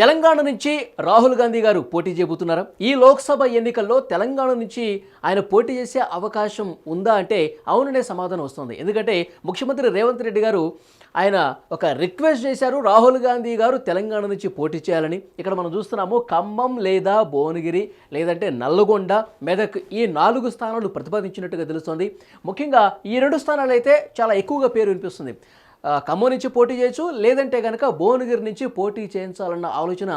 తెలంగాణ నుంచి రాహుల్ గాంధీ గారు పోటీ చేయబోతున్నారా ఈ లోక్సభ ఎన్నికల్లో తెలంగాణ నుంచి ఆయన పోటీ చేసే అవకాశం ఉందా అంటే అవుననే సమాధానం వస్తుంది. ఎందుకంటే ముఖ్యమంత్రి రేవంత్ రెడ్డి గారు ఆయన ఒక రిక్వెస్ట్ చేశారు రాహుల్ గాంధీ గారు తెలంగాణ నుంచి పోటీ చేయాలని. ఇక్కడ మనం చూస్తున్నాము ఖమ్మం లేదా భువనగిరి లేదంటే నల్లగొండ మెదక్ ఈ నాలుగు స్థానాలు ప్రతిపాదించినట్టుగా తెలుస్తోంది. ముఖ్యంగా ఈ రెండు స్థానాలు అయితే చాలా ఎక్కువగా పేరు వినిపిస్తుంది. ఖమ్మం నుంచి పోటీ చేయొచ్చు. లేదంటే కనుక భువనగిరి నుంచి పోటీ చేయించాలన్న ఆలోచన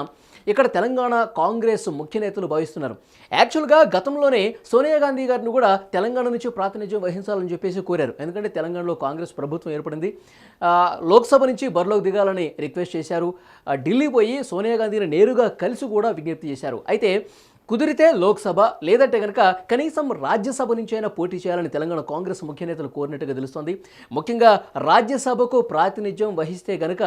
ఇక్కడ తెలంగాణ కాంగ్రెస్ ముఖ్య నేతలు భావిస్తున్నారు. యాక్చువల్గా గతంలోనే సోనియా గాంధీ గారిని కూడా తెలంగాణ నుంచి ప్రాతినిధ్యం వహించాలని చెప్పేసి కోరారు. ఎందుకంటే తెలంగాణలో కాంగ్రెస్ ప్రభుత్వం ఏర్పడింది. లోక్సభ నుంచి బరిలోకి దిగాలని రిక్వెస్ట్ చేశారు. ఢిల్లీ పోయి సోనియా గాంధీని నేరుగా కలిసి కూడా విజ్ఞప్తి చేశారు. అయితే కుదిరితే లోక్సభ లేదంటే కనుక కనీసం రాజ్యసభ నుంచైనా పోటీ చేయాలని తెలంగాణ కాంగ్రెస్ ముఖ్య నేతలు కోరినట్టుగా తెలుస్తోంది. ముఖ్యంగా రాజ్యసభకు ప్రాతినిధ్యం వహిస్తే కనుక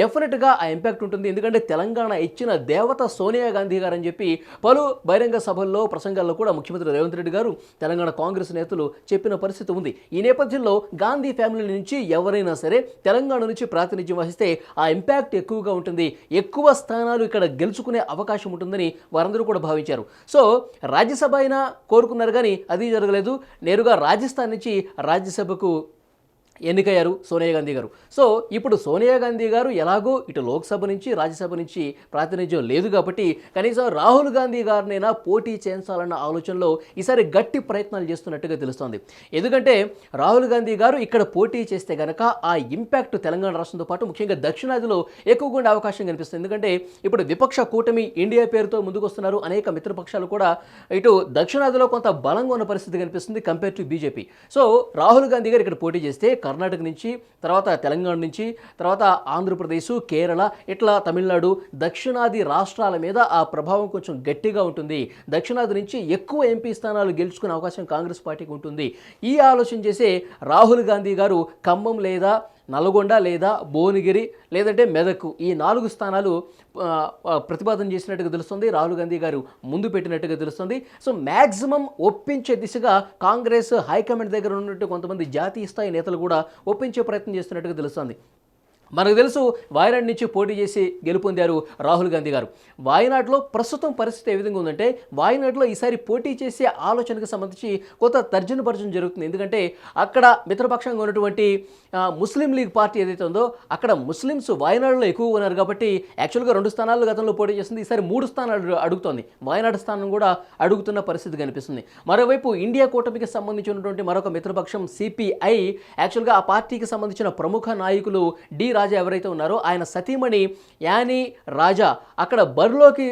డెఫినెట్గా ఆ ఇంపాక్ట్ ఉంటుంది. ఎందుకంటే తెలంగాణ ఇచ్చిన దేవత సోనియా గాంధీ గారు అని చెప్పి పలు బహిరంగ సభల్లో ప్రసంగాల్లో కూడా ముఖ్యమంత్రి రేవంత్ రెడ్డి గారు తెలంగాణ కాంగ్రెస్ నేతలు చెప్పిన పరిస్థితి ఉంది. ఈ నేపథ్యంలో గాంధీ ఫ్యామిలీ నుంచి ఎవరైనా సరే తెలంగాణ నుంచి ప్రాతినిధ్యం వహిస్తే ఆ ఇంపాక్ట్ ఎక్కువగా ఉంటుంది. ఎక్కువ స్థానాలు ఇక్కడ గెలుచుకునే అవకాశం ఉంటుందని వారందరూ కూడా భావించారు. సో రాజ్యసభ అయినా కోరుకున్నారు కానీ అది జరగలేదు. నేరుగా రాజస్థాన్ నుంచి రాజ్యసభకు ఎన్నికయ్యారు? సోనియా గాంధీ గారు. సో ఇప్పుడు సోనియా గాంధీ గారు ఎలాగో ఇటు లోక్సభ నుంచి రాజ్యసభ నుంచి ప్రాతినిధ్యం లేదు కాబట్టి కనీసం రాహుల్ గాంధీ గారినైనా పోటీ చేయించాలన్న ఆలోచనలో ఈసారి గట్టి ప్రయత్నాలు చేస్తున్నట్టుగా తెలుస్తోంది. ఎందుకంటే రాహుల్ గాంధీ గారు ఇక్కడ పోటీ చేస్తే గనక ఆ ఇంపాక్ట్ తెలంగాణ రాష్ట్రంతో పాటు ముఖ్యంగా దక్షిణాదిలో ఎక్కువగా ఉండే అవకాశం కనిపిస్తుంది. ఎందుకంటే ఇప్పుడు విపక్ష కూటమి ఇండియా పేరుతో ముందుకు వస్తున్నారు అనేక మిత్రపక్షాలు కూడా ఇటు దక్షిణాదిలో కొంత బలంగా ఉన్న పరిస్థితి కనిపిస్తుంది compare to BJP. So Rahul Gandhi గారు ఇక్కడ పోటీ చేస్తే కర్ణాటక నుంచి తర్వాత తెలంగాణ నుంచి తర్వాత ఆంధ్రప్రదేశ్ కేరళ ఇట్లా తమిళనాడు దక్షిణాది రాష్ట్రాల మీద ఆ ప్రభావం కొంచెం గట్టిగా ఉంటుంది. దక్షిణాది నుంచి ఎక్కువ ఎంపీ స్థానాలు గెలుచుకునే అవకాశం కాంగ్రెస్ పార్టీకి ఉంటుంది. ఈ ఆలోచన చేసే రాహుల్ గాంధీ గారు ఖమ్మం లేదా నల్గొండ లేదా భువనగిరి లేదంటే మెదక్. ఈ నాలుగు స్థానాలు ప్రతిపాదన చేసినట్టుగా తెలుస్తుంది. రాహుల్ గాంధీ గారు ముందు పెట్టినట్టుగా తెలుస్తుంది. సో మ్యాక్సిమం ఒప్పించే దిశగా కాంగ్రెస్ హైకమాండ్ దగ్గర ఉన్నట్టు కొంతమంది జాతీయ స్థాయి నేతలు కూడా ఒప్పించే ప్రయత్నం చేస్తున్నట్టుగా తెలుస్తుంది. మనకు తెలుసు వాయనాడ్ నుంచి పోటీ చేసి గెలుపొందారు రాహుల్ గాంధీ గారు. వాయనాడ్లో ప్రస్తుతం పరిస్థితి ఏ విధంగా ఉందంటే వాయనాడ్లో ఈసారి పోటీ చేసే ఆలోచనకు సంబంధించి కొంత తర్జన భర్జన జరుగుతుంది. ఎందుకంటే అక్కడ మిత్రపక్షంగా ఉన్నటువంటి ముస్లిం లీగ్ పార్టీ ఏదైతే ఉందో అక్కడ ముస్లిమ్స్ వాయనాడులో ఎక్కువ ఉన్నారు కాబట్టి యాక్చువల్గా రెండు స్థానాలు గతంలో పోటీ చేస్తుంది ఈసారి మూడు స్థానాలు అడుగుతోంది. వాయనాడు స్థానం కూడా అడుగుతున్న పరిస్థితి కనిపిస్తుంది. మరోవైపు ఇండియా కూటమికి సంబంధించినటువంటి మరొక మిత్రపక్షం సిపిఐ యాక్చువల్గా ఆ పార్టీకి సంబంధించిన ప్రముఖ నాయకులు డి రాజా రాజా ఎవరైతే ఉన్నారో ఆయన సతీమణి యానీ రాజా అక్కడ బరిలోకి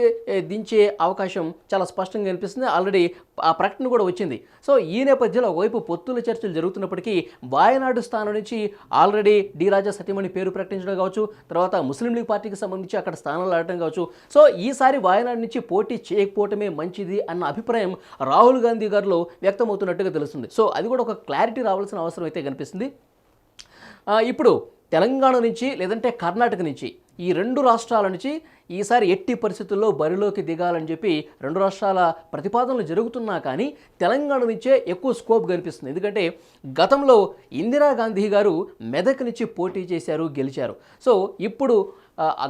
దించే అవకాశం చాలా స్పష్టంగా కనిపిస్తుంది. ఆల్రెడీ ఆ ప్రకటన కూడా వచ్చింది. సో ఈ నేపథ్యంలో ఒకవైపు పొత్తుల చర్చలు జరుగుతున్నప్పటికీ వాయనాడు స్థానం నుంచి ఆల్రెడీ డి రాజా సతీమణి పేరు ప్రకటించడం కావచ్చు తర్వాత ముస్లిం లీగ్ పార్టీకి సంబంధించి అక్కడ స్థానాలు ఆడటం కావచ్చు. సో ఈసారి వాయనాడు నుంచి పోటీ చేయకపోవటమే మంచిది అన్న అభిప్రాయం రాహుల్ గాంధీ గారిలో వ్యక్తమవుతున్నట్టుగా తెలుస్తుంది. సో అది కూడా ఒక క్లారిటీ రావాల్సిన అవసరం అయితే కనిపిస్తుంది. ఇప్పుడు తెలంగాణ నుంచి లేదంటే కర్ణాటక నుంచి ఈ రెండు రాష్ట్రాల నుంచి ఈసారి ఎట్టి పరిస్థితుల్లో బరిలోకి దిగాలని చెప్పి రెండు రాష్ట్రాల ప్రతిపాదనలు జరుగుతున్నా కానీ తెలంగాణ నుంచే ఎక్కువ స్కోప్ కనిపిస్తుంది. ఎందుకంటే గతంలో ఇందిరాగాంధీ గారు మెదక్ నుంచి పోటీ చేశారు గెలిచారు. సో ఇప్పుడు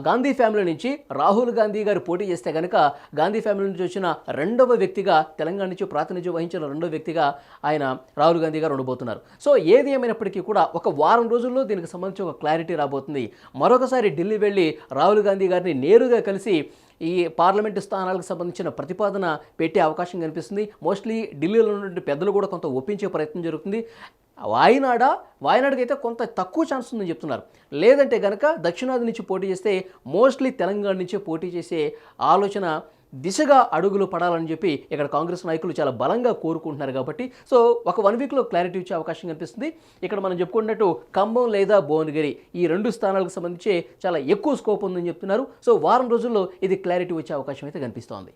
గాంధీ ఫ్యామిలీ నుంచి రాహుల్ గాంధీ గారు పోటీ చేస్తే కనుక గాంధీ ఫ్యామిలీ నుంచి వచ్చిన రెండవ వ్యక్తిగా తెలంగాణ నుంచి ప్రాతినిధ్యం వహించిన రెండవ వ్యక్తిగా ఆయన రాహుల్ గాంధీ గారు ఉండబోతున్నారు. సో ఏది ఏమైనప్పటికీ కూడా ఒక వారం రోజుల్లో దీనికి సంబంధించి ఒక క్లారిటీ రాబోతుంది. మరొకసారి ఢిల్లీ వెళ్ళి రాహుల్ గాంధీ గారిని నేరుగా కలిసి ఈ పార్లమెంటు స్థానాలకు సంబంధించిన ప్రతిపాదన పెట్టే అవకాశం కనిపిస్తుంది. మోస్ట్లీ ఢిల్లీలో ఉన్నటువంటి పెద్దలు కూడా కొంత ఒప్పించే ప్రయత్నం జరుగుతుంది. వాయినాడ? వాయనాడుకి కొంత తక్కువ ఛాన్స్ ఉందని చెప్తున్నారు. లేదంటే కనుక దక్షిణాది నుంచి పోటీ చేస్తే మోస్ట్లీ తెలంగాణ నుంచే పోటీ చేసే ఆలోచన దిశగా అడుగులు పడాలని చెప్పి ఇక్కడ కాంగ్రెస్ నాయకులు చాలా బలంగా కోరుకుంటున్నారు కాబట్టి. సో ఒక వన్ వీక్లో క్లారిటీ వచ్చే అవకాశం కనిపిస్తుంది. ఇక్కడ మనం చెప్పుకున్నట్టు ఖమ్మం లేదా భువనగిరి ఈ రెండు స్థానాలకు సంబంధించి చాలా ఎక్కువ స్కోప్ ఉందని చెప్తున్నారు. సో వారం రోజుల్లో ఇది క్లారిటీ వచ్చే అవకాశం అయితే కనిపిస్తోంది.